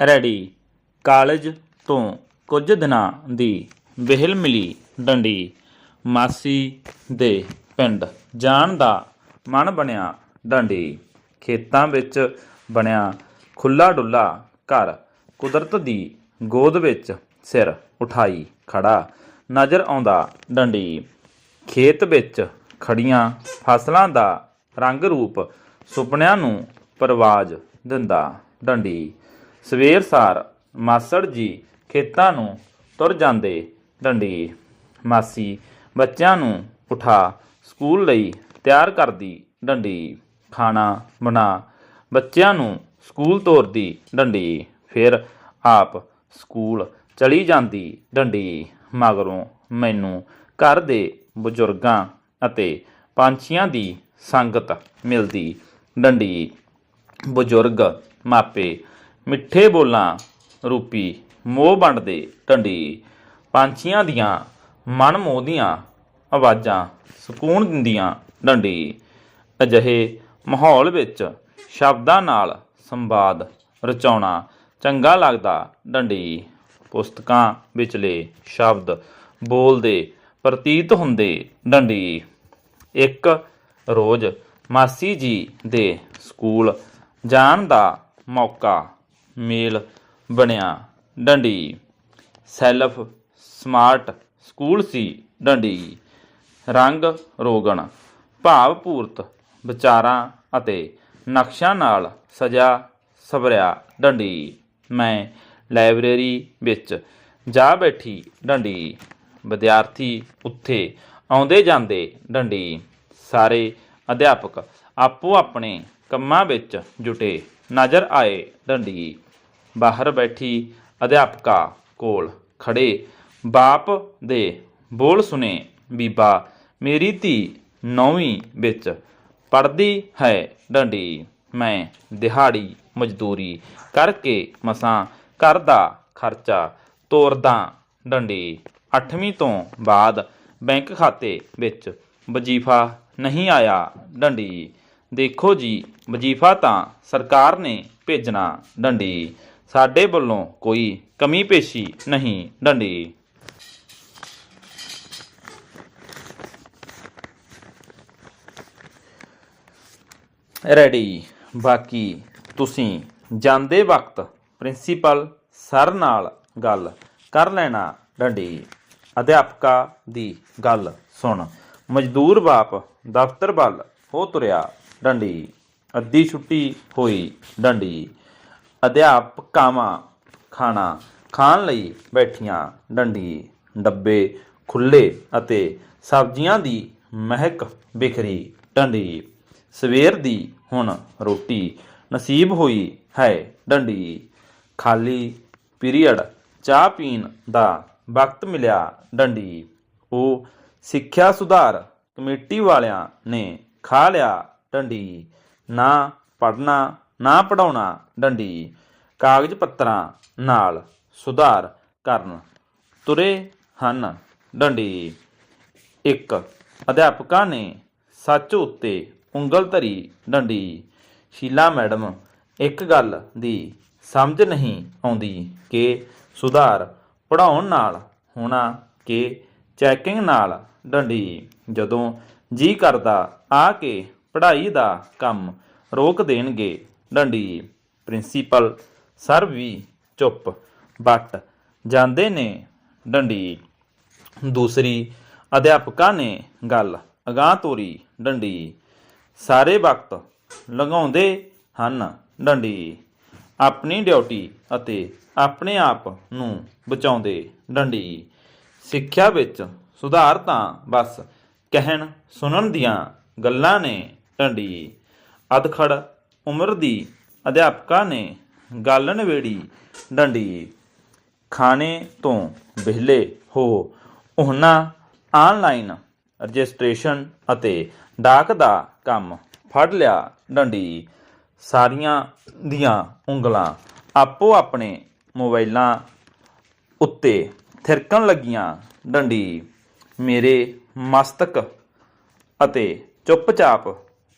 Ready. College ਤੋਂ ਕੁਝ ਦਿਨਾਂ ਦੀ ਵਿਹਲ ਮਿਲੀ ਡੰਡੀ। ਮਾਸੀ ਦੇ ਪਿੰਡ ਜਾਣ ਦਾ ਮਨ ਬਣਿਆ ਡੰਡੀ। ਖੇਤਾਂ ਵਿੱਚ ਬਣਿਆ ਖੁੱਲਾ ਡੁੱਲਾ ਘਰ। ਕੁਦਰਤ ਦੀ ਗੋਦ ਵਿੱਚ ਸਿਰ ਉਠਾਈ ਖੜਾ ਨਜ਼ਰ ਆਉਂਦਾ ਡੰਡੀ। ਖੇਤ ਵਿੱਚ ਖੜੀਆਂ ਫਸਲਾਂ ਦਾ ਰੰਗ ਰੂਪ ਸੁਪਨਿਆਂ ਨੂੰ ਪਰਵਾਜ ਦਿੰਦਾ ਡੰਡੀ। ਸਵੇਰ ਸਾਰ ਮਾਸੜ ਜੀ ਖੇਤਾਂ ਨੂੰ ਤੁਰ ਜਾਂਦੇ ਡੰਡੀਏ ਮਾਸੀ ਬੱਚਿਆਂ ਨੂੰ ਉਠਾ ਸਕੂਲ ਲਈ ਤਿਆਰ ਕਰਦੀ ਡੰਡੀ। ਖਾਣਾ ਬਣਾ ਬੱਚਿਆਂ ਨੂੰ ਸਕੂਲ ਤੋਰਦੀ ਡੰਡੀ। ਫਿਰ ਆਪ ਸਕੂਲ ਚਲੀ ਜਾਂਦੀ ਡੰਡੀ। ਮਗਰੋਂ ਮੈਨੂੰ ਘਰ ਦੇ ਬਜ਼ੁਰਗਾਂ ਅਤੇ ਪੰਛੀਆਂ ਦੀ ਸੰਗਤ ਮਿਲਦੀ ਡੰਡੀ। ਬਜ਼ੁਰਗ ਮਾਪੇ ਮਿੱਠੇ ਬੋਲਾਂ ਰੂਪੀ ਮੋਹ ਵੰਡਦੇ ਢੰਡੀ ਪੰਛੀਆਂ ਦੀਆਂ ਮਨ ਮੋਹਦੀਆਂ ਆਵਾਜ਼ਾਂ ਸਕੂਨ ਦਿੰਦੀਆਂ ਡੰਡੀ। ਅਜਿਹੇ ਮਾਹੌਲ ਵਿੱਚ ਸ਼ਬਦਾਂ ਨਾਲ ਸੰਵਾਦ ਰਚਾਉਣਾ ਚੰਗਾ ਲੱਗਦਾ ਡੰਡੀ। ਪੁਸਤਕਾਂ ਵਿਚਲੇ ਸ਼ਬਦ ਬੋਲਦੇ ਪ੍ਰਤੀਤ ਹੁੰਦੇ ਡੰਡੀ। ਇੱਕ ਰੋਜ਼ ਮਾਸੀ ਜੀ ਦੇ ਸਕੂਲ ਜਾਣ ਦਾ ਮੌਕਾ ਮੇਲ ਬਣਿਆ। ਡੰਡੀ। ਸੈਲਫ ਸਮਾਰਟ ਸਕੂਲ ਸੀ ਡੰਡੀ। ਰੰਗ ਰੋਗਣ। ਭਾਵਪੂਰਤ ਵਿਚਾਰਾਂ ਅਤੇ ਨਕਸ਼ਾਂ ਨਾਲ ਸਜਾ ਸਵਰਿਆ ਡੰਡੀ। ਮੈਂ ਲਾਇਬ੍ਰੇਰੀ ਵਿੱਚ ਜਾ ਬੈਠੀ ਡੰਡੀ। ਵਿਦਿਆਰਥੀ ਉੱਥੇ ਆਉਂਦੇ ਜਾਂਦੇ ਡੰਡੀ। ਸਾਰੇ ਅਧਿਆਪਕ ਆਪੋ ਆਪਣੇ ਕੰਮਾਂ ਵਿੱਚ ਜੁਟੇ ਨਜ਼ਰ ਆਏ ਡੰਡੀ। ਬਾਹਰ ਬੈਠੀ ਅਧਿਆਪਕਾ ਕੋਲ ਖੜੇ। ਬਾਪ ਦੇ ਬੋਲ ਸੁਨੇ ਬੀਬਾ, ਮੇਰੀ ਧੀ ਨੌਵੀਂ ਵਿੱਚ ਪੜਦੀ ਹੈ ਡੰਡੀ। ਮੈਂ ਦਿਹਾੜੀ ਮਜ਼ਦੂਰੀ ਕਰਕੇ ਮਸਾਂ ਘਰ ਦਾ ਖਰਚਾ ਤੋਰਦਾ ਡੰਡੀ। 8ਵੀਂ ਤੋਂ ਬਾਅਦ ਬੈਂਕ ਖਾਤੇ ਵਿੱਚ ਵਜੀਫਾ ਨਹੀਂ ਆਇਆ ਡੰਡੀ। ਦੇਖੋ ਜੀ, ਵਜੀਫਾ ਤਾਂ ਸਰਕਾਰ ਨੇ ਭੇਜਣਾ ਡੰਡੀ। ਸਾਡੇ ਵੱਲੋਂ ਕੋਈ ਕਮੀ ਪੇਸ਼ੀ ਨਹੀਂ, ਡੰਡੀ। ਰੈਡੀ। ਬਾਕੀ ਤੁਸੀਂ ਜਾਂਦੇ ਵਕਤ ਪ੍ਰਿੰਸੀਪਲ ਸਰ ਨਾਲ ਗੱਲ ਕਰ ਲੈਣਾ, ਡੰਡੀ। ਅਧਿਆਪਕਾ ਦੀ ਗੱਲ ਸੁਣ। ਮਜ਼ਦੂਰ ਬਾਪ ਦਫ਼ਤਰ ਵੱਲ ਹੋ ਤੁਰਿਆ, ਡੰਡੀ। ਅੱਧੀ ਛੁੱਟੀ ਹੋਈ, ਡੰਡੀ। ਅਧਿਆਪਕਾਵਾਂ ਖਾਣਾ ਖਾਣ ਲਈ ਬੈਠੀਆਂ ਡੰਡੀ, ਡੱਬੇ ਖੁੱਲੇ ਅਤੇ ਸਬਜ਼ੀਆਂ ਦੀ ਮਹਿਕ ਬਿਖਰੀ ਡੰਡੀ। ਸਵੇਰ ਦੀ ਹੁਣ ਰੋਟੀ ਨਸੀਬ ਹੋਈ ਹੈ ਡੰਡੀ। ਖਾਲੀ ਪੀਰੀਅਡ ਚਾਹ ਪੀਣ ਦਾ ਵਕਤ ਮਿਲਿਆ ਡੰਡੀ। ਉਹ ਸਿੱਖਿਆ ਸੁਧਾਰ ਕਮੇਟੀ ਵਾਲਿਆਂ ਨੇ ਖਾ ਲਿਆ ਡੰਡੀ। ਨਾ ਪੜਨਾ ਨਾ ਪੜਾਉਣਾ, ਡੰਡੀ। ਕਾਗਜ਼ ਪੱਤਰਾਂ ਨਾਲ ਸੁਧਾਰ ਕਰਨ। ਤੁਰੇ ਹਨ, ਡੰਡੀ। ਇੱਕ ਅਧਿਆਪਕਾ ਨੇ ਸੱਚ ਉੱਤੇ ਉਂਗਲ ਧਰੀ, ਡੰਡੀ। ਸ਼ੀਲਾ ਮੈਡਮ, ਇੱਕ ਗੱਲ ਦੀ ਸਮਝ ਨਹੀਂ ਆਉਂਦੀ ਕਿ ਸੁਧਾਰ ਪੜਾਉਣ ਨਾਲ ਹੋਣਾ ਕਿ ਚੈਕਿੰਗ ਨਾਲ, ਡੰਡੀ। ਜਦੋਂ ਜੀ ਕਰਦਾ ਆ ਕੇ ਪੜ੍ਹਾਈ ਦਾ ਕੰਮ ਰੋਕ ਦੇਣਗੇ ਡੰਡੀ ਪ੍ਰਿੰਸੀਪਲ ਸਰ ਵੀ ਚੁੱਪ। ਬੱਟ ਜਾਂਦੇ ਨੇ ਡੰਡੀ। ਦੂਸਰੀ ਅਧਿਆਪਕਾਂ ਨੇ ਗੱਲ ਅਗਾਹ ਤੋਰੀ ਡੰਡੀ। ਸਾਰੇ ਵਕਤ ਲੰਘਾਉਂਦੇ ਹਨ ਡੰਡੀ। ਆਪਣੀ ਡਿਊਟੀ ਅਤੇ ਆਪਣੇ ਆਪ ਨੂੰ ਬਚਾਉਂਦੇ ਡੰਡੀ। ਸਿੱਖਿਆ ਵਿੱਚ ਸੁਧਾਰ ਤਾਂ ਬਸ ਕਹਿਣ ਸੁਣਨ ਦੀਆਂ ਗੱਲਾਂ ਨੇ ਡੰਡੀ। ਅਧਖੜ ਉਮਰ ਦੀ ਅਧਿਆਪਕਾ ਨੇ ਗੱਲ ਨਵੇੜੀ ਡੰਡੀ, ਖਾਣੇ ਤੋਂ ਵਿਹਲੇ ਹੋ, ਉਹਨਾਂ ਆਨਲਾਈਨ ਰਜਿਸਟ੍ਰੇਸ਼ਨ ਅਤੇ ਡਾਕ ਦਾ ਕੰਮ ਫੜ ਲਿਆ। ਡੰਡੀ, ਸਾਰੀਆਂ ਦੀਆਂ ਉਂਗਲਾਂ ਆਪੋ ਆਪਣੇ ਮੋਬਾਈਲਾਂ ਉੱਤੇ ਥਿਰਕਣ ਲੱਗੀਆਂ। ਡੰਡੀ, ਮੇਰੇ ਮਸਤਕ ਅਤੇ ਚੁੱਪਚਾਪ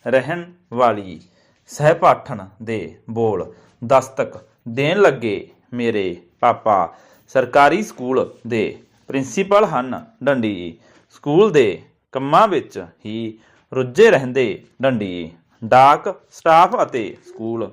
ਰਹਿਣ ਵਾਲੀ ਸਹਿਪਾਠਣ ਦੇ ਬੋਲ ਦਸਤਕ ਦੇਣ ਲੱਗੇ ਮੇਰੇ ਪਾਪਾ। ਸਰਕਾਰੀ ਸਕੂਲ ਦੇ ਪ੍ਰਿੰਸੀਪਲ ਹਨ ਡੰਡੀ। ਜੀ ਸਕੂਲ ਦੇ ਕੰਮਾਂ ਵਿੱਚ ਹੀ ਰੁੱਝੇ ਰਹਿੰਦੇ ਡੰਡੀ। ਜੀ ਡਾਕ ਸਟਾਫ ਅਤੇ ਸਕੂਲ